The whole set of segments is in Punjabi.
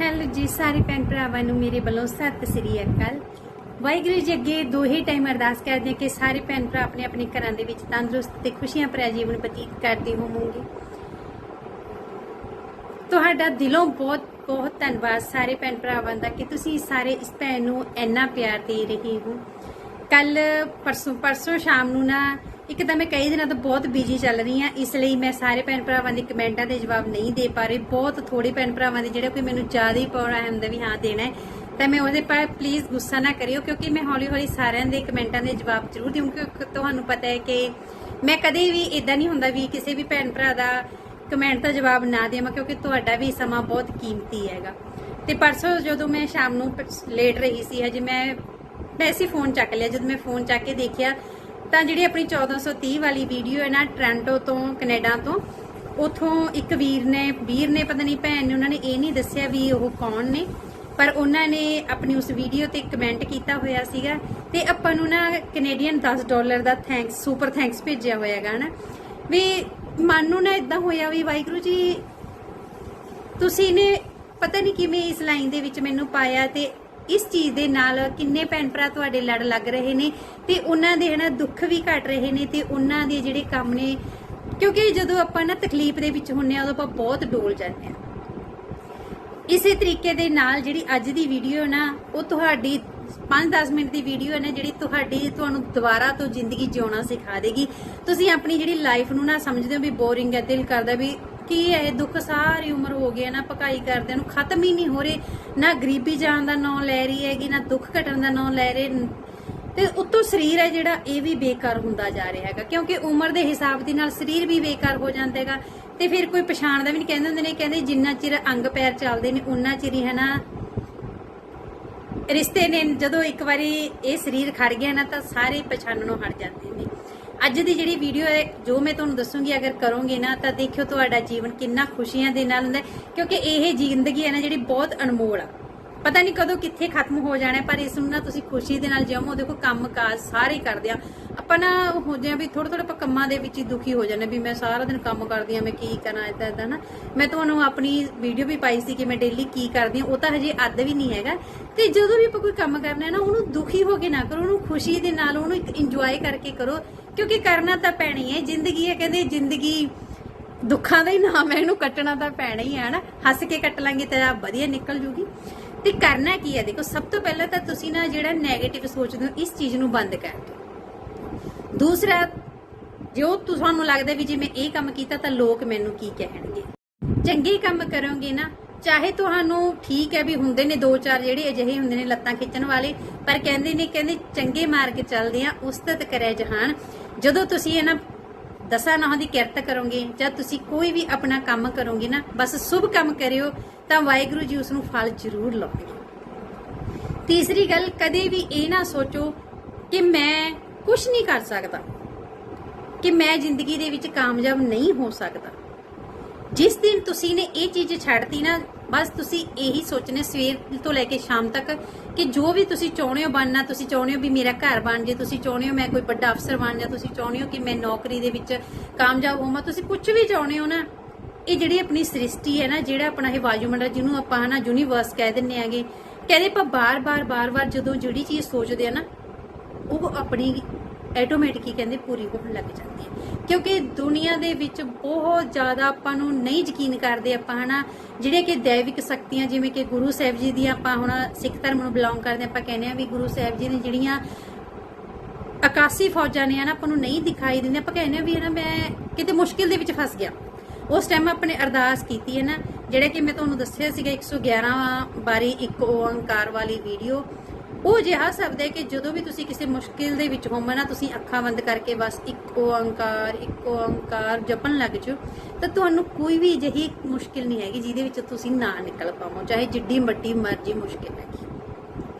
ਹੈਲੋ ਜੀ ਸਾਰੇ ਭੈਣ ਭਰਾਵਾਂ ਨੂੰ ਮੇਰੇ ਵੱਲੋਂ ਸਤਿ ਸ੍ਰੀ ਅਕਾਲ। ਵਾਹਿਗੁਰੂ ਜੀ ਅੱਗੇ ਦੋਹੇ ਟਾਈਮ ਅਰਦਾਸ ਕਰਦੇ ਹਾਂ ਕਿ ਸਾਰੇ ਭੈਣ ਭਰਾ ਆਪਣੇ ਆਪਣੇ ਘਰਾਂ ਦੇ ਵਿੱਚ ਤੰਦਰੁਸਤ ਤੇ ਖੁਸ਼ੀਆਂ ਭਰਿਆ ਜੀਵਨ ਬਤੀਤ ਕਰਦੇ ਹੋਵੋਗੇ। ਤੁਹਾਡਾ ਦਿਲੋਂ ਬਹੁਤ ਬਹੁਤ ਧੰਨਵਾਦ ਸਾਰੇ ਭੈਣ ਭਰਾਵਾਂ ਦਾ ਕਿ ਤੁਸੀਂ ਸਾਰੇ ਇਸ ਭੈਣ ਨੂੰ ਇੰਨਾ ਪਿਆਰ ਦੇ ਰਹੇ ਹੋ। ਕੱਲ ਪਰਸੋਂ ਪਰਸੋਂ ਸ਼ਾਮ ਨੂੰ ਨਾ ਇੱਕ ਤਾਂ ਮੈਂ ਕਈ ਦਿਨਾਂ ਤੋਂ ਬਹੁਤ ਬਿਜ਼ੀ ਚੱਲ ਰਹੀ ਹਾਂ, ਇਸ ਲਈ ਮੈਂ ਸਾਰੇ ਭੈਣ ਭਰਾਵਾਂ ਦੇ ਕਮੈਂਟਾਂ ਦੇ ਜਵਾਬ ਨਹੀਂ ਦੇ ਪਾ ਰਹੀ। ਬਹੁਤ ਥੋੜੇ ਭੈਣ ਭਰਾਵਾਂ ਦੇ ਜਿਹੜੇ ਕੋਈ ਮੈਨੂੰ ਜ਼ਿਆਦਾ ਹੀ ਪਾਉਣਾ ਹੁੰਦਾ ਵੀ ਹਾਂ ਦੇਣਾ ਹੈ, ਤਾਂ ਮੈਂ ਉਹਦੇ ਪਰ ਪਲੀਜ਼ ਗੁੱਸਾ ਨਾ ਕਰਿਓ, ਕਿਉਂਕਿ ਮੈਂ ਹੌਲੀ ਹੌਲੀ ਸਾਰਿਆਂ ਦੇ ਕਮੈਂਟਾਂ ਦੇ ਜਵਾਬ ਜ਼ਰੂਰ ਦੇਵਾਂਗੀ, ਕਿਉਂਕਿ ਤੁਹਾਨੂੰ ਪਤਾ ਹੈ ਕਿ ਮੈਂ ਕਦੇ ਵੀ ਇਦਾਂ ਨਹੀਂ ਹੁੰਦਾ ਵੀ ਕਿਸੇ ਵੀ ਭੈਣ ਭਰਾ ਦਾ ਕਮੈਂਟ ਦਾ ਜਵਾਬ ਨਾ ਦੇਵਾਂ, ਕਿਉਂਕਿ ਤੁਹਾਡਾ ਵੀ ਸਮਾਂ ਬਹੁਤ ਕੀਮਤੀ ਹੈਗਾ। ਤੇ ਪਰਸੋਂ ਜਦੋਂ ਮੈਂ ਸ਼ਾਮ ਨੂੰ ਲੇਟ ਰਹੀ ਸੀ, ਹਜੇ ਮੈਂ ਵੈਸੇ ਫੋਨ ਚੱਕ ਲਿਆ, ਜਦੋਂ ਮੈਂ ਫੋਨ ਚੱਕ ਕੇ ਦੇਖਿਆ ਤਾਂ ਜਿਹੜੀ ਆਪਣੀ 1430 ਵਾਲੀ ਵੀਡੀਓ ਹੈ ਨਾ ਟ੍ਰਾਂਟੋ ਤੋਂ ਕੈਨੇਡਾ ਤੋਂ, ਉਥੋਂ ਇੱਕ ਵੀਰ ਨੇ ਵੀਰ ਨੇ ਪਤਾ ਨਹੀਂ ਭੈਣ ਨੇ, ਉਹਨਾਂ ਨੇ ਇਹ ਨਹੀਂ ਦੱਸਿਆ ਵੀ ਉਹ ਕੌਣ ਨੇ, ਪਰ ਉਹਨਾਂ ਨੇ ਆਪਣੀ ਉਸ ਵੀਡੀਓ ਤੇ ਕਮੈਂਟ ਕੀਤਾ ਹੋਇਆ ਸੀਗਾ ਤੇ ਆਪਾਂ ਨੂੰ ਨਾ ਕੈਨੇਡੀਅਨ 10 ਡਾਲਰ ਦਾ ਥੈਂਕਸ ਸੁਪਰ ਥੈਂਕਸ ਭੇਜਿਆ ਹੋਇਆਗਾ ਨਾ। ਵੀ ਮਨ ਨੂੰ ਨਾ ਇਦਾਂ ਹੋਇਆ ਵੀ ਵਾਹਿਗੁਰੂ ਜੀ, ਤੁਸੀਂ ਨੇ ਪਤਾ ਨਹੀਂ ਕਿਵੇਂ ਇਸ ਲਾਈਨ ਦੇ ਵਿੱਚ ਮੈਨੂੰ ਪਾਇਆ ਤੇ ਇਸ ਚੀਜ਼ ਦੇ ਨਾਲ ਕਿੰਨੇ ਭੈਣ ਭਰਾ ਤੁਹਾਡੇ ਲੜ ਲੱਗ ਰਹੇ ਨੇ ਤੇ ਉਹਨਾਂ ਦੇ ਹਨਾ ਦੁੱਖ ਵੀ ਘਟ ਰਹੇ ਨੇ ਤੇ ਉਹਨਾਂ ਦੇ ਜਿਹੜੇ ਕੰਮ ਨੇ, ਕਿਉਂਕਿ ਜਦੋਂ ਆਪਾਂ ਨਾ ਤਕਲੀਫ ਦੇ ਵਿੱਚ ਹੁੰਨੇ ਆ, ਉਦੋਂ ਆਪਾਂ ਬਹੁਤ ਡੋਲ ਜਾਂਦੇ ਆ। ਇਸੇ ਤਰੀਕੇ ਦੇ ਨਾਲ ਜਿਹੜੀ ਅੱਜ ਦੀ ਵੀਡੀਓ ਨਾ, ਉਹ ਤੁਹਾਡੀ 5-10 ਮਿੰਟ ਦੀ ਵੀਡੀਓ ਹੈ ਨਾ, ਜਿਹੜੀ ਤੁਹਾਡੀ ਤੁਹਾਨੂੰ ਦੁਬਾਰਾ ਤੋਂ ਜ਼ਿੰਦਗੀ ਜਿਉਣਾ ਸਿਖਾ ਦੇਗੀ। ਤੁਸੀਂ ਆਪਣੀ ਜਿਹੜੀ ਲਾਈਫ ਨੂੰ ਨਾ ਸਮਝਦੇ ਹੋ ਵੀ ਬੋਰਿੰਗ ਹੈ, ਦਿਲ ਕਰਦਾ ਵੀ ਕੀ ਹੈ ਇਹ ਦੁੱਖ? ਸਾਰੀ ਉਮਰ ਹੋ ਗਿਆ ਨਾ ਪਕਾਈ ਕਰਦੇ ਨੂੰ। ਖਤਮ ਹੀ ਨਹੀਂ ਹੋ ਰਹੇ। ਨਾ ਗਰੀਬੀ ਜਾਣ ਦਾ ਨਾਂ ਲੈ ਰਹੀ ਹੈਗੀ, ਨਾ ਦੁੱਖ ਘਟਣ ਦਾ ਨਾਂ ਲੈ ਰਹੇ ਤੇ ਉਤੋਂ ਸਰੀਰ ਹੈ ਜਿਹੜਾ, ਇਹ ਵੀ ਬੇਕਾਰ ਹੁੰਦਾ ਜਾ ਰਿਹਾ ਹੈਗਾ। ਕਿਉਂਕਿ ਉਮਰ ਦੇ ਹਿਸਾਬ ਦੇ ਨਾਲ ਸਰੀਰ ਵੀ ਬੇਕਾਰ ਹੋ ਜਾਂਦਾ ਹੈਗਾ। ਤੇ ਫਿਰ ਕੋਈ ਪਛਾਣਦਾ ਵੀ ਨਹੀਂ। ਕਹਿੰਦੇ ਹੁੰਦੇ ਨੇ, ਕਹਿੰਦੇ ਜਿੰਨਾ ਚਿਰ ਅੰਗ ਪੈਰ ਚੱਲਦੇ ਨੇ, ਉਨਾ ਚਿਰ ਹੀ ਹੈ ਨਾ। ਰਿਸ਼ਤੇ ਨੇ, ਜਦੋਂ ਇੱਕ ਵਾਰੀ ਇਹ ਸਰੀਰ ਖੜ ਗਿਆ ਨਾ, ਤਾਂ ਸਾਰੇ ਪਛਾਣਨੋਂ ਹਟ ਜਾਂਦੇ ਨੇ। ਅੱਜ ਦੀ ਜਿਹੜੀ ਵੀਡੀਓ ਹੈ, ਜੋ ਮੈਂ ਤੁਹਾਨੂੰ ਦੱਸੂਗੀ, ਅਗਰ ਕਰੋਗੇ ਨਾ, ਤਾਂ ਦੇਖਿਓ ਤੁਹਾਡਾ ਜੀਵਨ ਕਿੰਨਾ ਖੁਸ਼ੀਆਂ ਦੇ ਨਾਲ ਹੁੰਦਾ ਕਿਉਂਕਿ ਇਹ ਜ਼ਿੰਦਗੀ ਹੈ ਨਾ ਜਿਹੜੀ ਬਹੁਤ ਅਨਮੋਲ ਆ। ਪਤਾ ਨਹੀਂ ਕਦੋਂ ਕਿੱਥੇ ਖਤਮ ਹੋ ਜਾਣਾ ਹੈ, ਪਰ ਇਸ ਨੂੰ ਨਾ ਤੁਸੀਂ ਖੁਸ਼ੀ ਦੇ ਨਾਲ ਜਿਉਮੋ ਦੇਖੋ ਕੰਮ ਕਾਜ ਸਾਰੇ ਕਰਦੇ ਆ। ਆਪਾਂ ਨਾ ਹੋ ਜਾਂ ਵੀ ਥੋੜਾ ਥੋੜਾ ਕੰਮਾਂ ਦੇ ਵਿੱਚ ਹੀ ਦੁਖੀ ਹੋ ਜਾਂਦੇ ਵੀ ਮੈਂ ਸਾਰਾ ਦਿਨ ਕੰਮ ਕਰਦੀ ਆ ਮੈਂ ਕੀ ਕਰਾਂ ਇਦਾਂ ਇਦਾਂ ਨਾ। ਮੈਂ ਤੁਹਾਨੂੰ ਆਪਣੀ ਵੀਡੀਓ ਵੀ ਪਾਈ ਸੀ ਕਿ ਮੈਂ ਡੇਲੀ ਕੀ ਕਰਦੀ ਆ ਉਹ ਤਾਂ ਹਜੇ ਅੱਧ ਵੀ ਨਹੀਂ ਹੈਗਾ। ਤੇ ਜਦੋਂ ਵੀ ਆਪਾਂ ਕੋਈ ਕੰਮ ਕਰਨਾ ਹੈ ਨਾ ਉਹਨੂੰ ਦੁਖੀ ਹੋ ਕੇ ਨਾ ਕਰੋ ਉਹਨੂੰ ਖੁਸ਼ੀ ਦੇ ਨਾਲ ਉਹਨੂੰ ਇੰਜੋਏ ਕਰਕੇ ਕਰੋ ਕਿਉਂਕਿ ਕਰਨਾ ਤਾਂ ਪੈਣੀ ਹੈ ਜ਼ਿੰਦਗੀ ਹੈ ਕਹਿੰਦੇ ਜ਼ਿੰਦਗੀ ਦੁੱਖਾਂ ਦਾ ਹੀ ਨਾਮ ਹੈ ਇਹਨੂੰ ਕੱਟਣਾ ਤਾਂ ਪੈਣਾ ਹੀ ਹੈ ਨਾ ਹੱਸ ਕੇ ਕੱਟ ਲਾਂਗੇ ਤਾਂ ਵਧੀਆ ਨਿਕਲ ਜੂਗੀ। ਤੇ ਕਰਨਾ ਕੀ ਹੈ? ਦੇਖੋ, ਸਭ ਤੋਂ ਪਹਿਲਾਂ ਤਾਂ ਤੁਸੀਂ ਨਾ ਜਿਹੜਾ 네ਗੇਟਿਵ ਸੋਚਦੇ ਹੋ ਇਸ ਚੀਜ਼ ਨੂੰ ਬੰਦ ਕਰ ਦਿਓ। ਦੂਸਰਾ, ਜੋ ਤੁਹਾਨੂੰ ਲੱਗਦਾ ਵੀ ਜੇ ਮੈਂ ਇਹ ਕੰਮ ਕੀਤਾ ਤਾਂ ਲੋਕ ਮੈਨੂੰ ਕੀ ਕਹਿਣਗੇ? ਚੰਗੇ ਕੰਮ ਕਰੋਗੇ ਨਾ, ਚਾਹੇ ਤੁਹਾਨੂੰ ਠੀਕ ਹੈ ਵੀ ਹੁੰਦੇ ਨੇ ਦੋ ਚਾਰ ਜਿਹੜੇ ਅਜਿਹੇ ਹੁੰਦੇ ਨੇ ਲੱਤਾਂ ਖਿੱਚਣ ਵਾਲੇ, ਪਰ ਕਹਿੰਦੇ ਨੇ, ਕਹਿੰਦੇ ਚੰਗੇ ਮਾਰਗ ਚੱਲਦੇ ਆ, ਉਸਤਤ ਕਰੇ ਜਹਾਨ। ਜਦੋਂ ਤੁਸੀਂ ਇਹਨਾਂ ਦਸਾਂ ਨਾਹਾਂ ਦੀ ਕਿਰਤ ਕਰੋਗੇ, ਜਾਂ ਤੁਸੀਂ ਕੋਈ ਵੀ ਆਪਣਾ ਕੰਮ ਕਰੋਗੇ ਨਾ, ਬਸ ਸ਼ੁਭ ਕੰਮ ਕਰਿਓ, ਤਾਂ ਵਾਹਿਗੁਰੂ ਜੀ ਉਸ ਨੂੰ ਫਲ ਜ਼ਰੂਰ ਲਾਉਣਗੇ ਤੀਸਰੀ ਗੱਲ, ਕਦੇ ਵੀ ਇਹ ਨਾ ਸੋਚੋ ਕਿ ਮੈਂ ਕੁਝ ਨਹੀਂ ਕਰ ਸਕਦਾ, ਕਿ ਮੈਂ ਜ਼ਿੰਦਗੀ ਦੇ ਵਿੱਚ ਕਾਮਯਾਬ ਨਹੀਂ ਹੋ ਸਕਦਾ। ਜਿਸ ਦਿਨ ਤੁਸੀਂ ਨੇ ਇਹ ਚੀਜ਼ ਛੱਡਤੀ ਨਾ ਬਸ ਤੁਸੀਂ ਇਹੀ ਸੋਚਣਾ ਸਵੇਰ ਤੋਂ ਲੈ ਕੇ ਸ਼ਾਮ ਤੱਕ ਕਿ ਜੋ ਵੀ ਤੁਸੀਂ ਚਾਹੁੰਦੇ ਹੋ ਬਣਨਾ, ਤੁਸੀਂ ਚਾਹੁੰਦੇ ਹੋ ਵੀ ਮੇਰਾ ਘਰ ਬਣ ਜੇ, ਤੁਸੀਂ ਚਾਹੁੰਦੇ ਹੋ ਮੈਂ ਕੋਈ ਵੱਡਾ ਅਫਸਰ ਬਣ ਜਾ, ਤੁਸੀਂ ਚਾਹੁੰਦੇ ਹੋ ਕਿ ਮੈਂ ਨੌਕਰੀ ਦੇ ਵਿੱਚ ਕਾਮਯਾਬ ਹੋਵਾਂ, ਤੁਸੀਂ ਕੁਝ ਵੀ ਚਾਹੁੰਦੇ ਹੋ ਨਾ, ਇਹ ਜਿਹੜੀ ਆਪਣੀ ਸ੍ਰਿਸ਼ਟੀ ਹੈ ਨਾ, ਜਿਹੜਾ ਆਪਣਾ ਇਹ ਵਾਯੂਮੰਡਲ ਜਿਹਨੂੰ ਆਪਾਂ ਹਨਾ ਯੂਨੀਵਰਸ ਕਹਿ ਦਿੰਨੇ ਆਗੇ ਕਹਿੰਦੇ ਆਪਾਂ ਬਾਰ-ਬਾਰ ਬਾਰ-ਬਾਰ ਜਦੋਂ ਜਿਹੜੀ ਚੀਜ਼ ਸੋਚਦੇ ਆ ਨਾ, ਉਹ ਆਪਣੀ ਆਟੋਮੈਟਿਕ ਹੀ ਕਹਿੰਦੇ ਪੂਰੀ ਹੋਣ ਲੱਗ ਜਾਂਦੀ ਹੈ। ਕਿਉਂਕਿ ਦੁਨੀਆ ਦੇ ਵਿੱਚ ਬਹੁਤ ਜ਼ਿਆਦਾ ਆਪਾਂ ਨੂੰ ਨਹੀਂ ਯਕੀਨ ਕਰਦੇ ਆਪਾਂ, ਹਨਾ? ਜਿਹੜੇ ਕਿ ਦੈਵਿਕ ਸ਼ਕਤੀਆਂ, ਜਿਵੇਂ ਕਿ ਗੁਰੂ ਸਾਹਿਬ ਜੀ ਦੀ ਆਪਾਂ ਹੁਣ ਸਿੱਖ ਧਰਮ ਨੂੰ ਬਿਲੋਂਗ ਕਰਦੇ ਆਪਾਂ ਕਹਿੰਦੇ ਆ ਵੀ ਗੁਰੂ ਸਾਹਿਬ ਜੀ ਨੇ ਜਿਹੜੀਆਂ ਆਕਾਸ਼ੀ ਫੌਜਾਂ ਨੇ ਨਾ ਆਪਾਂ ਨੂੰ ਨਹੀਂ ਦਿਖਾਈ ਦਿੰਦੇ। ਆਪਾਂ ਕਹਿੰਦੇ ਆ ਵੀ ਨਾ ਮੈਂ ਕਿਤੇ ਮੁਸ਼ਕਿਲ ਦੇ ਵਿੱਚ ਫਸ ਗਿਆ। ਉਸ ਟਾਈਮ ਆਪਣੇ ਅਰਦਾਸ ਕੀਤੀ ਹੈ ਨਾ, ਜਿਹੜਾ ਕਿ ਮੈਂ ਤੁਹਾਨੂੰ ਦੱਸਿਆ ਸੀਗਾ 111 ਬਾਰੇ ਇੱਕ ਓੰਕਾਰ ਵਾਲੀ ਵੀਡੀਓ ਉਹ ਜਿਹਾ ਸ਼ਬਦ ਹੈ ਕਿ ਜਦੋਂ ਵੀ ਤੁਸੀਂ ਕਿਸੇ ਮੁਸ਼ਕਿਲ ਦੇ ਵਿੱਚ ਹੋਵੋ ਨਾ, ਤੁਸੀਂ ਅੱਖਾਂ ਬੰਦ ਕਰਕੇ ਬਸ ਇੱਕ ਓੰਕਾਰ ਇੱਕ ਓੰਕਾਰ ਜਪਣ ਲੱਗ ਜਾਓ, ਤਾਂ ਤੁਹਾਨੂੰ ਕੋਈ ਵੀ ਅਜਿਹੀ ਮੁਸ਼ਕਿਲ ਨਹੀਂ ਹੈਗੀ ਜਿਹਦੇ ਵਿੱਚ ਤੁਸੀਂ ਨਾ ਨਿਕਲ ਪਾਵੋ, ਚਾਹੇ ਜਿੱਡੀ ਵੱਡੀ ਮਰਜ਼ੀ ਮੁਸ਼ਕਿਲ ਹੈਗੀ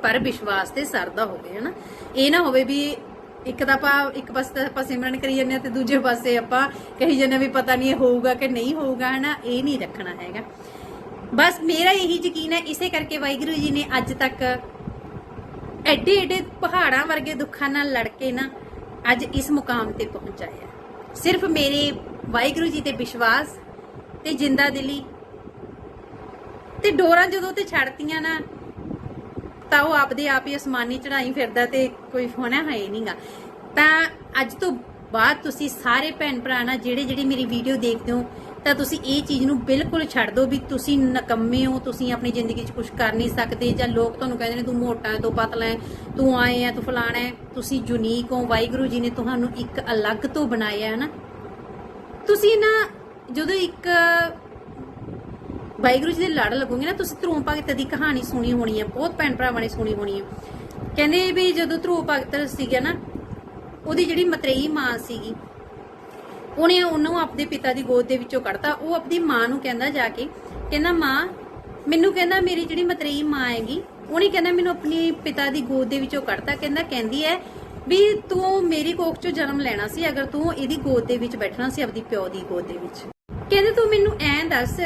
ਪਰ ਵਿਸ਼ਵਾਸ ਤੇ ਸਰਦਾ ਹੋਵੇ, ਹਨਾ? ਇਹ ਨਾ ਹੋਵੇ ਵੀ ਇੱਕ ਤਾਂ ਆਪਾਂ, ਇੱਕ ਪਾਸੇ ਤਾਂ ਆਪਾਂ ਸਿਮਰਨ ਕਰੀ ਜਾਂਦੇ ਆ ਤੇ ਦੂਜੇ ਪਾਸੇ ਆਪਾਂ ਕਹੀ ਜਾਂਦੇ ਹਾਂ ਵੀ ਪਤਾ ਨਹੀਂ ਹੋਊਗਾ ਕਿ ਨਹੀਂ ਹੋਊਗਾ, ਹਨਾ? ਇਹ ਨਹੀਂ ਰੱਖਣਾ ਹੈਗਾ। ਬਸ ਮੇਰਾ ਇਹੀ ਯਕੀਨ ਹੈ, ਇਸੇ ਕਰਕੇ ਵਾਹਿਗੁਰੂ ਜੀ ਨੇ ਅੱਜ ਤੱਕ ਐਡੇ ਐਡੇ ਪਹਾੜਾਂ ਵਰਗੇ ਦੁੱਖਾਂ ਨਾਲ ਲੜ ਕੇ ਨਾ ਅੱਜ ਇਸ ਮੁਕਾਮ ਤੇ ਪਹੁੰਚਾਇਆ ਸਿਰਫ ਮੇਰੇ ਵਾਹਿਗੁਰੂ ਜੀ ਤੇ ਵਿਸ਼ਵਾਸ ਤੇ ਜਿੰਦਾ ਦਿਲੀ ਤੇ ਡੋਰਾਂ ਜਦੋਂ ਤੇ ਛੱਡਤੀਆਂ ਨਾ, ਤਾਂ ਉਹ ਆਪਦੇ ਆਪ ਹੀ ਅਸਮਾਨੀ ਚੜਾਈ ਫਿਰਦਾ ਤੇ ਕੋਈ ਹੋਣਾ ਹੈ ਨਹੀਂਗਾ ਤਾਂ ਅੱਜ ਤੋਂ ਬਾਅਦ ਤੁਸੀਂ ਸਾਰੇ ਭੈਣ ਭਰਾ ਨਾ ਜਿਹੜੇ ਜਿਹੜੇ ਮੇਰੀ ਵੀਡੀਓ ਦੇਖਦੇ ਹੋ, ਤਾਂ ਤੁਸੀਂ ਇਹ ਚੀਜ਼ ਨੂੰ ਬਿਲਕੁਲ ਛੱਡ ਦਿਓ ਵੀ ਤੁਸੀਂ ਨਕੰਮੇ ਹੋ, ਤੁਸੀਂ ਆਪਣੀ ਜ਼ਿੰਦਗੀ 'ਚ ਕੁਝ ਕਰ ਨਹੀਂ ਸਕਦੇ ਜਾਂ ਲੋਕ ਤੁਹਾਨੂੰ ਕਹਿੰਦੇ ਨੇ ਤੂੰ ਮੋਟਾ ਹੈ, ਤੂੰ ਪਤਲਾ ਹੈ, ਤੂੰ ਆਏ ਹੈ, ਤੂੰ ਫਲਾਣਾ ਹੈ, ਤੁਸੀਂ ਯੂਨੀਕ ਹੋ, ਵਾਹਿਗੁਰੂ ਜੀ ਨੇ ਤੁਹਾਨੂੰ ਇੱਕ ਅਲੱਗ ਤੋਂ ਬਣਾਇਆ ਹੈ ਨਾ। ਤੁਸੀਂ ਨਾ ਜਦੋਂ ਇੱਕ ਵਾਹਿਗੁਰੂ ਜੀ ਦੇ ਲੜ ਲੱਗੋਗੇ ਨਾ, ਤੁਸੀਂ ਧਰੂਮ ਭਗਤ ਦੀ ਕਹਾਣੀ ਸੁਣੀ ਹੋਣੀ ਹੈ, ਬਹੁਤ ਭੈਣ ਭਰਾਵਾਂ ਨੇ ਸੁਣੀ ਹੋਣੀ ਹੈ। ਕਹਿੰਦੇ ਵੀ ਜਦੋਂ ਧਰੂਮ ਭਗਤ ਸੀਗਾ ਨਾ ਉਹਦੀ ਜਿਹੜੀ ਮਤਰੇਈ ਮਾਂ ਸੀਗੀ, ਉਹਨੇ ਉਹਨੂੰ ਆਪਣੇ ਪਿਤਾ ਦੀ ਗੋਦ ਦੇ ਵਿੱਚੋਂ ਕੱਢਤਾ। ਉਹ ਆਪਣੀ ਮਾਂ ਨੂੰ ਕਹਿੰਦਾ ਜਾ ਕੇ, ਕਹਿੰਦਾ, ਮਾਂ, ਮੈਨੂੰ ਕਹਿੰਦਾ ਮੇਰੀ ਜਿਹੜੀ ਮਤਰੇਈ ਮਾਂ ਹੈਗੀ, ਉਹਨੇ ਕਹਿੰਦਾ ਮੈਨੂੰ ਆਪਣੇ ਪਿਤਾ ਦੀ ਗੋਦ ਦੇ ਵਿੱਚੋਂ ਕੱਢਤਾ। ਕਹਿੰਦਾ, ਕਹਿੰਦੀ ਹੈ ਵੀ ਤੂੰ ਮੇਰੀ ਕੋਖ ਚੋਂ ਜਨਮ ਲੈਣਾ ਸੀ, ਅਗਰ ਤੂੰ ਇਹਦੀ ਗੋਦ ਦੇ ਵਿੱਚ ਬੈਠਣਾ ਸੀ ਆਪਣੀ ਪਿਓ ਦੀ ਗੋਦ ਦੇ ਵਿੱਚ। ਕਹਿੰਦੇ, ਤੂੰ ਮੈਨੂੰ ਐਂ ਦੱਸ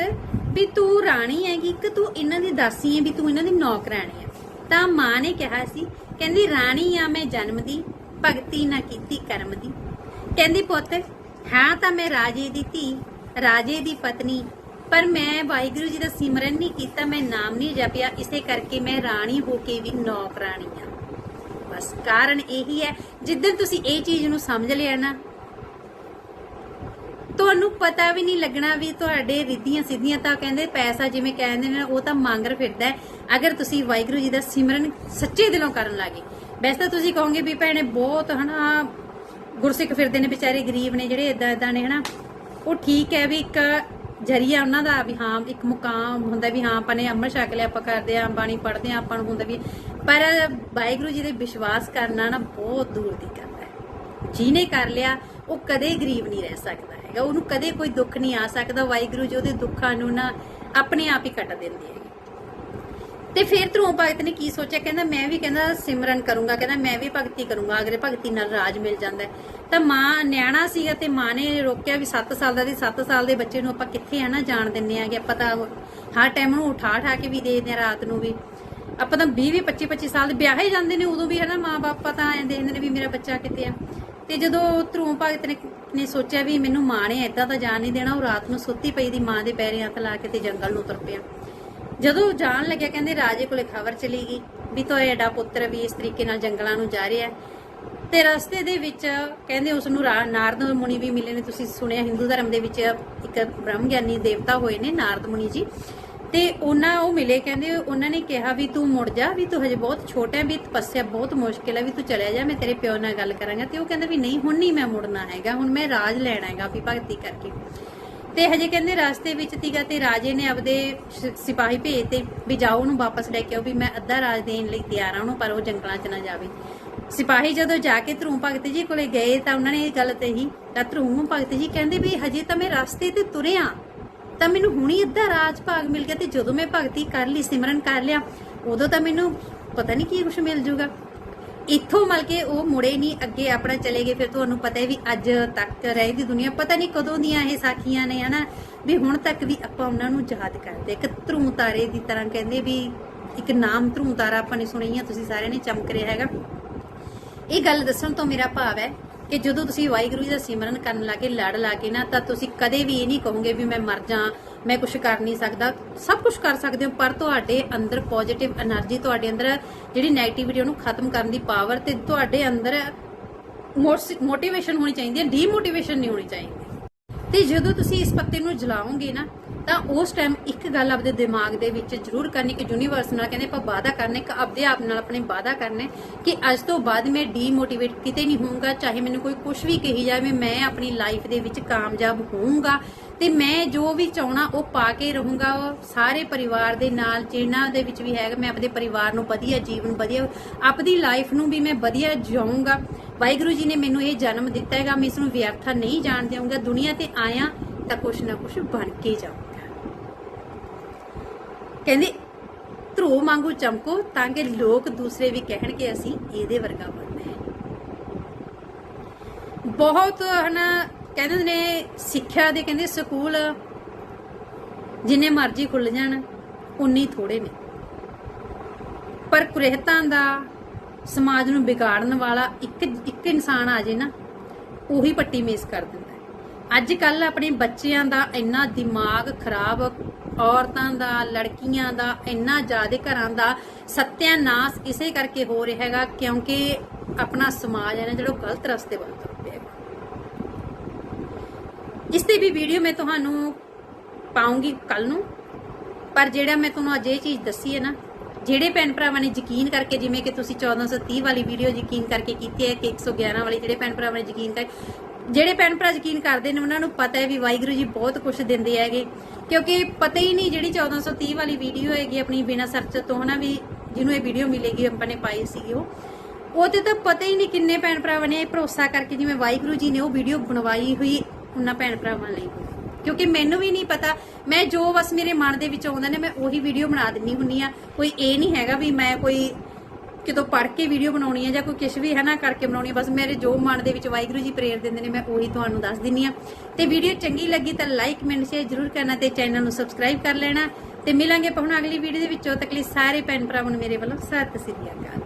ਵੀ ਤੂੰ ਰਾਣੀ ਹੈਗੀ ਕਿ ਤੂੰ ਇਹਨਾਂ ਦੀ ਦਾਸੀ ਹੈ ਵੀ ਤੂੰ ਇਹਨਾਂ ਦੀ ਨੌਕਰਾਣੀ ਹੈ ਤਾਂ ਮਾਂ ਨੇ ਕਿਹਾ ਸੀ, ਕਹਿੰਦੀ, ਰਾਣੀ ਆ, ਮੈਂ ਜਨਮ ਦੀ। ਭਗਤੀ ਨਾ ਕੀਤੀ ਕਰਮ ਦੀ। ਕਹਿੰਦੀ, ਪੁੱਤ, ਹਾਂ ਤਾਂ ਮੈਂ ਰਾਜੇ ਦੀ ਧੀ, ਰਾਜੇ ਦੀ ਪਤਨੀ, ਪਰ ਮੈਂ ਵਾਹਿਗੁਰੂ ਜੀ ਦਾ ਸਿਮਰਨ ਨਹੀਂ ਕੀਤਾ, ਮੈਂ ਨਾਮ ਨਹੀਂ ਜਪਿਆ, ਇਸੇ ਕਰਕੇ ਮੈਂ ਰਾਣੀ ਹੋ ਕੇ ਵੀ ਨੌਕਰਾਣੀ ਆ ਬਸ ਕਾਰਨ ਇਹੀ ਹੈ, ਜਿੱਦਣ ਤੁਸੀਂ ਇਹ ਚੀਜ਼ ਨੂੰ ਸਮਝ ਲਿਆ ਨਾ, ਤੁਹਾਨੂੰ ਪਤਾ ਵੀ ਨਹੀਂ ਲੱਗਣਾ ਵੀ ਤੁਹਾਡੇ ਰਿੱਧੀਆਂ ਸਿੱਧੀਆਂ ਤਾਂ ਕਹਿੰਦੇ ਪੈਸਾ ਜਿਵੇਂ ਕਹਿੰਦੇ ਨੇ, ਉਹ ਤਾਂ ਮੰਗਰ ਫਿਰਦਾ ਹੈ। ਅਗਰ ਤੁਸੀਂ ਵਾਹਿਗੁਰੂ ਜੀ ਦਾ ਸਿਮਰਨ ਸੱਚੇ ਦਿਲੋਂ ਕਰਨ ਲੱਗੇ ਵੈਸੇ ਤਾਂ ਤੁਸੀਂ ਕਹੋਗੇ ਵੀ ਭੈਣੇ ਬਹੁਤ ਹਨਾ, ਗੁਰਸਿੱਖ ਫਿਰਦੇ ਨੇ, ਵਿਚਾਰੇ ਗਰੀਬ ਨੇ ਜਿਹੜੇ ਇਦਾਂ ਇਦਾਂ ਨੇ ਹਨਾ, ਉਹ ਠੀਕ ਹੈ ਵੀ ਇੱਕ ਜਰੀਆ ਉਹਨਾਂ ਦਾ ਵੀ ਹਾਂ, ਇੱਕ ਮੁਕਾਮ ਹੁੰਦਾ ਵੀ ਹਾਂ, ਆਪਾਂ ਨੇ ਅੰਮ੍ਰਿਤ ਛਕ ਲਿਆ, ਆਪਾਂ ਕਰਦੇ ਆਂ ਬਾਣੀ ਪੜ੍ਹਦੇ ਆਂ ਆਪਾਂ ਨੂੰ ਹੁੰਦਾ ਵੀ, ਪਰ ਵਾਹਿਗੁਰੂ ਜੀ ਦੇ ਵਿਸ਼ਵਾਸ ਕਰਨਾ ਨਾ ਬਹੁਤ ਦੂਰ ਦੀ ਗੱਲ ਹੈ। ਜਿਹਨੇ ਕਰ ਲਿਆ, ਉਹ ਕਦੇ ਗਰੀਬ ਨਹੀਂ ਰਹਿ ਸਕਦਾ ਹੈਗਾ, ਉਹਨੂੰ ਕਦੇ ਕੋਈ ਦੁੱਖ ਨਹੀਂ ਆ ਸਕਦਾ, ਵਾਹਿਗੁਰੂ ਜੀ ਉਹਦੇ ਦੁੱਖਾਂ ਨੂੰ ਨਾ ਆਪਣੇ ਆਪ ਹੀ ਕੱਟ ਦਿੰਦੇ ਹੈਗੇ। ਤੇ ਫਿਰ ਧਰੂਮ ਭਗਤ ਨੇ ਕੀ ਸੋਚਿਆ? ਕਹਿੰਦਾ, ਮੈਂ ਵੀ ਕਹਿੰਦਾ, ਸਿਮਰਨ ਕਰੂੰਗਾ। ਕਹਿੰਦਾ, ਮੈਂ ਵੀ ਭਗਤੀ ਕਰੂੰਗਾ। ਅਗਰੇ ਭਗਤੀ ਨਾਲ ਰਾਜ ਮਿਲ ਜਾਂਦਾ ਤਾਂ ਮਾਂ ਨਿਆਣਾ ਸੀਗਾ ਤੇ ਮਾਂ ਨੇ ਰੋਕਿਆ ਵੀ 7 ਸਾਲ ਦਾ ਦੀ 7 ਸਾਲ ਦੇ ਬੱਚੇ ਨੂੰ ਆਪਾਂ ਕਿੱਥੇ ਆ ਨਾ ਜਾਣ ਦਿੰਨੇ ਆਗੇ ਆਪਾਂ ਤਾਂ ਹਰ ਟਾਈਮ ਨੂੰ ਉਠਾ ਉਠਾ ਕੇ ਵੀ ਦੇ ਦਿੰਦੇ ਆ ਰਾਤ ਨੂੰ ਵੀ। ਆਪਾਂ ਤਾਂ 20 20 25 25 ਸਾਲ ਦੇ ਵਿਆਹੇ ਜਾਂਦੇ ਨੇ। ਉਦੋਂ ਵੀ ਹਨਾ ਮਾਂ-ਬਾਪ ਤਾਂ ਐਂ ਦੇਖਦੇ ਨੇ ਵੀ ਮੇਰਾ ਬੱਚਾ ਕਿੱਥੇ ਆ। ਤੇ ਜਦੋਂ ਧਰੂਮ ਭਗਤ ਨੇ ਨੇ ਸੋਚਿਆ ਵੀ ਮੈਨੂੰ ਮਾਂ ਨੇ ਏਦਾਂ ਤਾਂ ਜਾਣ ਨਹੀਂ ਦੇਣਾ। ਉਹ ਰਾਤ ਨੂੰ ਸੁੱਤੀ ਪਈ ਦੀ ਮਾਂ ਦੇ ਪੈਰੇ ਹੱਥ ਲਾ ਕੇ ਤੇ ਜੰਗਲ ਨੂੰ ਤੁਰ ਪਿਆ। ਜਦੋਂ ਜਾਣ ਲੱਗਿਆ, ਕਹਿੰਦੇ ਰਾਜੇ ਕੋਲੇ ਖਬਰ ਚਲੀ ਗਈ ਵੀ ਤੁਹਾਡਾ ਪੁੱਤਰ ਵੀ ਇਸ ਤਰੀਕੇ ਨਾਲ ਜੰਗਲਾਂ ਨੂੰ ਜਾ ਰਿਹਾ ਤੇ ਰਸਤੇ ਦੇ ਵਿੱਚ ਕਹਿੰਦੇ ਉਸ ਨੂੰ ਨਾਰਦ ਮੁਨੀ ਵੀ ਮਿਲੇ ਨੇ। ਤੁਸੀਂ ਸੁਣਿਆ, ਹਿੰਦੂ ਧਰਮ ਦੇ ਵਿੱਚ ਇੱਕ ਬ੍ਰਹਮ ਗਿਆਨੀ ਦੇਵਤਾ ਹੋਏ ਨੇ, ਨਾਰਦ ਮੁਨੀ ਜੀ। ਤੇ ਉਹਨਾਂ ਉਹ ਮਿਲੇ, ਕਹਿੰਦੇ ਉਹਨਾਂ ਨੇ ਕਿਹਾ ਵੀ ਤੂੰ ਮੁੜ ਜਾ, ਵੀ ਤੂੰ ਹਜੇ ਬਹੁਤ ਛੋਟਾ ਹੈ, ਵੀ ਤਪੱਸਿਆ ਬਹੁਤ ਮੁਸ਼ਕਿਲ ਹੈ, ਵੀ ਤੂੰ ਚਲਿਆ ਜਾ, ਮੈਂ ਤੇਰੇ ਪਿਓ ਨਾਲ ਗੱਲ ਕਰਾਂਗਾ। ਤੇ ਉਹ ਕਹਿੰਦਾ ਵੀ ਨਹੀਂ, ਹੁਣ ਨਹੀਂ ਮੈਂ ਮੁੜਨਾ ਹੈਗਾ, ਹੁਣ ਮੈਂ ਰਾਜ ਲੈਣਾ ਹੈਗਾ ਵੀ ਭਗਤੀ ਕਰਕੇ। ਤੇ ਹਜੇ ਕਹਿੰਦੇ ਰਸਤੇ ਵਿੱਚ ਤੀਗਾ ਤੇ ਰਾਜੇ ਨੇ ਆਪਦੇ ਸਿਪਾਹੀ ਭੇਜ ਤੇ ਵੀ ਜਾਓ, ਉਹਨੂੰ ਵਾਪਸ ਲੈ ਕੇ ਆਓ ਵੀ ਮੈਂ ਅੱਧਾ ਰਾਜ ਦੇਣ ਲਈ ਤਿਆਰ ਹਾਂ ਉਹਨੂੰ, ਪਰ ਉਹ ਜੰਗਲਾਂ 'ਚ ਨਾ ਜਾਵੇ। ਸਿਪਾਹੀ ਜਦੋਂ ਜਾ ਕੇ ਧਰੂਮ ਭਗਤ ਜੀ ਕੋਲੇ ਗਏ ਤਾਂ ਉਹਨਾਂ ਨੇ ਇਹ ਗੱਲ ਕਹੀ, ਤਾਂ ਧਰੂਮ ਭਗਤ ਜੀ ਕਹਿੰਦੇ ਵੀ ਹਜੇ ਤਾਂ ਮੈਂ ਰਸਤੇ ਤੇ ਤੁਰਿਆ, ਤਾਂ ਮੈਨੂੰ ਹੁਣੀ ਅੱਧਾ ਰਾਜ ਭਾਗ ਮਿਲ ਗਿਆ ਤੇ ਜਦੋਂ ਮੈਂ ਭਗਤੀ ਕਰ ਲਈ, ਸਿਮਰਨ ਕਰ ਲਿਆ, ਉਦੋਂ ਤਾਂ ਮੈਨੂੰ ਪਤਾ ਨਹੀਂ ਕੀ ਕੁਝ ਮਿਲ ਜੂਗਾ। ਇੱਥੋਂ ਮਲ ਕੇ ਉਹ ਮੁੜੇ ਨਹੀਂ, ਅੱਗੇ ਆਪਣਾ ਚਲੇ ਗਏ, ਫਿਰ ਤੁਹਾਨੂੰ ਪਤਾ ਹੈ ਵੀ ਅੱਜ ਤੱਕ ਰਹਿ ਦੀ ਦੁਨੀਆ। ਪਤਾ ਨਹੀਂ ਕਦੋਂ ਦੀਆਂ ਇਹ ਸਾਖੀਆਂ ਨੇ, ਹਨਾ? ਵੀ ਹੁਣ ਤੱਕ ਵੀ ਆਪਾਂ ਉਹਨਾਂ ਨੂੰ ਯਾਦ ਕਰਦੇ ਇੱਕ ਧਰੂ ਤਾਰੇ ਦੀ ਤਰ੍ਹਾਂ ਕਹਿੰਦੇ ਵੀ ਇੱਕ ਨਾਮ ਧਰੂ ਤਾਰਾ ਆਪਾਂ ਨੇ ਸੁਣੀਆਂ ਤੁਸੀਂ ਸਾਰਿਆਂ ਨੇ ਚਮਕ ਰਿਹਾ ਹੈਗਾ। ਇਹ ਗੱਲ ਦੱਸਣ ਤੋਂ ਮੇਰਾ ਭਾਵ ਹੈ ਕਿ ਜਦੋਂ ਤੁਸੀਂ ਵਾਹਿਗੁਰੂ ਜੀ ਦਾ ਸਿਮਰਨ ਕਰਨ ਲੱਗੇ, ਲੜ ਲਾ ਕੇ ਨਾ, ਤਾਂ ਤੁਸੀਂ ਕਦੇ ਵੀ ਇਹ ਨਹੀਂ ਕਹੋਗੇ ਵੀ ਮੈਂ ਮਰ ਜਾ ਮੈਂ ਕੁਝ ਕਰ ਨਹੀਂ ਸਕਦਾ। ਸਭ ਕੁਝ ਕਰ ਸਕਦੇ ਹੋ, ਪਰ ਤੁਹਾਡੇ ਅੰਦਰ ਪੋਜ਼ਿਟਿਵ એનર્ਜੀ ਤੁਹਾਡੇ ਅੰਦਰ ਜਿਹੜੀ 네ਗੇਟਿਵਿਟੀ ਉਹਨੂੰ ਖਤਮ ਕਰਨ ਦੀ ਪਾਵਰ ਤੇ ਤੁਹਾਡੇ ਅੰਦਰ ਮੋਟੀਵੇਸ਼ਨ ਹੋਣੀ ਚਾਹੀਦੀ ਹੈ ਡੀਮੋਟੀਵੇਸ਼ਨ ਨਹੀਂ ਹੋਣੀ ਚਾਹੀਦੀ। ਤੇ ਜਦੋਂ ਤੁਸੀਂ ਇਸ ਪੱਤੇ ਨੂੰ ਜਲਾਓਗੇ ਨਾ, ਤਾਂ ਉਸ ਟਾਈਮ ਇੱਕ ਗੱਲ ਆਪਦੇ ਦਿਮਾਗ ਦੇ ਵਿੱਚ ਜ਼ਰੂਰ ਕਰਨੀ ਕਿ ਯੂਨੀਵਰਸ ਨਾਲ ਕਹਿੰਦੇ ਆਪਾਂ ਵਾਦਾ ਕਰਨੇ ਕਿ ਆਪਦੇ ਆਪ ਨਾਲ ਆਪਣੇ ਵਾਦਾ ਕਰਨੇ ਕਿ ਅੱਜ ਤੋਂ ਬਾਅਦ ਮੈਂ ਡੀਮੋਟੀਵੇਟ ਕਿਤੇ ਨਹੀਂ ਹੋਊਂਗਾ, ਚਾਹੇ ਮੈਨੂੰ ਕੋਈ ਕੁਝ ਵੀ ਕਹੀ ਜਾਵੇ, ਮੈਂ ਆਪਣੀ ਲਾਈਫ ਦੇ ਵਿੱਚ ਕਾਮਯਾਬ ਹੋਊਂਗਾ। ਤੇ ਮੈਂ ਜੋ ਵੀ ਚਾਹਣਾ ਉਹ ਪਾ ਕੇ ਰਹੂੰਗਾ। ਸਾਰੇ ਪਰਿਵਾਰ ਦੇ ਨਾਲ, ਜਿਹਨਾਂ ਦੇ ਵਿੱਚ ਵੀ ਹੈਗਾ, ਮੈਂ ਆਪਣੇ ਪਰਿਵਾਰ ਨੂੰ ਵਧੀਆ, ਜੀਵਨ ਵਧੀਆ ਆਪਣੀ ਲਾਈਫ ਨੂੰ ਵੀ ਮੈਂ ਵਧੀਆ ਜਿਊਂਗਾ। ਵਾਹਿਗੁਰੂ ਜੀ ਨੇ ਮੈਨੂੰ ਇਹ ਜਨਮ ਦਿੱਤਾ ਹੈਗਾ, ਮੈਂ ਇਸ ਨੂੰ ਵਿਅਰਥਾ ਨਹੀਂ ਜਾਣ ਦੇਵਾਂਗਾ ਦੁਨੀਆ ਤੇ ਆਇਆ ਤਾਂ ਕੁਛ ਨਾ ਕੁਛ ਬਣ ਕੇ ਜਾਊਂਗਾ। ਕਹਿੰਦੇ, ਧਰੋ ਵਾਂਗੂ ਚਮਕੋ ਤਾਂ ਕਿ ਲੋਕ ਦੂਸਰੇ ਵੀ ਕਹਿਣ ਕਿ ਅਸੀਂ ਇਹਦੇ ਵਰਗਾ ਬਣਨਾ ਹੈ। ਬਹੁਤ ਹਨਾ ਕਹਿੰਦੇ ਨੇ ਸਿੱਖਿਆ ਦੇ ਕਹਿੰਦੇ ਸਕੂਲ ਜਿੰਨੇ ਮਰਜ਼ੀ ਖੁੱਲ ਜਾਣ, ਉਨੀ ਥੋੜੇ ਨੇ। ਪਰ ਕੁਰੇਹਤਾਂ ਦਾ ਸਮਾਜ ਨੂੰ ਵਿਗਾੜਨ ਵਾਲਾ ਇੱਕ ਇੱਕ ਇਨਸਾਨ ਆ ਜੇ ਨਾ, ਉਹੀ ਪੱਟੀ ਮੇਸ ਕਰ ਦਿੰਦਾ ਅੱਜ ਕੱਲ ਆਪਣੇ ਬੱਚਿਆਂ ਦਾ ਇੰਨਾ ਦਿਮਾਗ ਖਰਾਬ, ਔਰਤਾਂ ਦਾ, ਲੜਕੀਆਂ ਦਾ, ਇੰਨਾ ਜ਼ਿਆਦਾ ਘਰਾਂ ਦਾ ਸਤਿਆਨਾਸ ਇਸੇ ਕਰਕੇ ਹੋ ਰਿਹਾ ਹੈਗਾ ਕਿਉਂਕਿ ਆਪਣਾ ਸਮਾਜ ਹੈ ਨਾ ਜਿਹੜਾ ਉਹ ਗਲਤ ਰਸਤੇ ਵੱਲ ਇਸ ਤੇ ਵੀ ਵੀਡੀਓ ਮੈਂ ਤੁਹਾਨੂੰ ਪਾਉਂਗੀ ਕੱਲ ਨੂੰ। ਪਰ ਜਿਹੜਾ ਮੈਂ ਤੁਹਾਨੂੰ ਅੱਜ ਇਹ ਚੀਜ਼ ਦੱਸੀ ਹੈ ਨਾ, ਜਿਹੜੇ ਭੈਣ ਭਰਾਵਾਂ ਨੇ ਯਕੀਨ ਕਰਕੇ ਜਿਵੇਂ ਕਿ ਤੁਸੀਂ 1430 ਵਾਲੀ ਵੀਡੀਓ ਯਕੀਨ ਕਰਕੇ ਕੀਤੀ ਹੈ ਕਿ 111 ਵਾਲੀ ਜਿਹੜੇ ਭੈਣ ਭਰਾਵਾਂ ਨੇ ਯਕੀਨ ਕਰ, ਜਿਹੜੇ ਭੈਣ ਭਰਾ ਯਕੀਨ ਕਰਦੇ ਨੇ, ਉਹਨਾਂ ਨੂੰ ਪਤਾ ਹੈ ਵੀ ਵਾਹਿਗੁਰੂ ਜੀ ਬਹੁਤ ਕੁਝ ਦਿੰਦੇ ਹੈਗੇ। ਕਿਉਂਕਿ ਪਤਾ ਹੀ ਨਹੀਂ ਜਿਹੜੀ 1430 ਵਾਲੀ ਵੀਡੀਓ ਹੈਗੀ ਆਪਣੀ ਬਿਨਾ ਸਰਚ ਤੋਂ, ਹਨਾ ਵੀ ਜਿਹਨੂੰ ਇਹ ਵੀਡੀਓ ਮਿਲੇਗੀ, ਆਪਾਂ ਨੇ ਪਾਈ ਸੀਗੀ ਉਹ। ਉਹਦੇ ਤਾਂ ਪਤਾ ਹੀ ਨਹੀਂ ਕਿੰਨੇ ਭੈਣ ਭਰਾਵਾਂ ਨੇ ਭਰੋਸਾ ਕਰਕੇ ਜਿਵੇਂ ਵਾਹਿਗੁਰੂ ਜੀ ਨੇ ਉਹ ਵੀਡੀਓ ਬਣਵਾਈ ਹੋਈ ਉਹਨਾਂ ਭੈਣ ਭਰਾਵਾਂ ਲਈ। ਕਿਉਂਕਿ ਮੈਨੂੰ ਵੀ ਨਹੀਂ ਪਤਾ, ਮੈਂ ਜੋ ਬਸ ਮੇਰੇ ਮਨ ਦੇ ਵਿੱਚ ਆਉਂਦਾ ਨੇ, ਮੈਂ ਉਹੀ ਵੀਡੀਓ ਬਣਾ ਦਿੰਨੀ ਹੁੰਨੀ ਆ ਕੋਈ ਇਹ ਨਹੀਂ ਹੈਗਾ ਵੀ ਮੈਂ ਕੋਈ ਕਿਤੋਂ ਪੜ੍ਹ ਕੇ ਵੀਡੀਓ ਬਣਾਉਣੀ ਹੈ ਜਾਂ ਕੋਈ ਕੁਝ ਵੀ ਹੈ ਨਾ ਕਰਕੇ ਬਣਾਉਣੀ ਹੈ। ਬਸ ਮੇਰੇ ਜੋ ਮਨ ਦੇ ਵਿੱਚ ਵਾਹਿਗੁਰੂ ਜੀ ਪ੍ਰੇਰ ਦਿੰਦੇ ਨੇ, ਮੈਂ ਉਹੀ ਤੁਹਾਨੂੰ ਦੱਸ ਦਿੰਨੀ ਆ ਤੇ ਵੀਡੀਓ ਚੰਗੀ ਲੱਗੀ ਤਾਂ ਲਾਈਕ ਕਮੈਂਟ ਸ਼ੇਅਰ ਜ਼ਰੂਰ ਕਰਨਾ ਤੇ ਚੈਨਲ ਨੂੰ ਸਬਸਕ੍ਰਾਈਬ ਕਰ ਲੈਣਾ। ਤੇ ਮਿਲਾਂਗੇ ਆਪਾਂ ਹੁਣ ਅਗਲੀ ਵੀਡੀਓ ਦੇ ਵਿੱਚੋਂ। ਉਦੋਂ ਤੱਕ ਲਈ ਸਾਰੇ ਭੈਣ ਭਰਾਵਾਂ ਨੂੰ ਮੇਰੇ ਵੱਲੋਂ ਸਤਿ ਸ੍ਰੀ ਅਕਾਲ।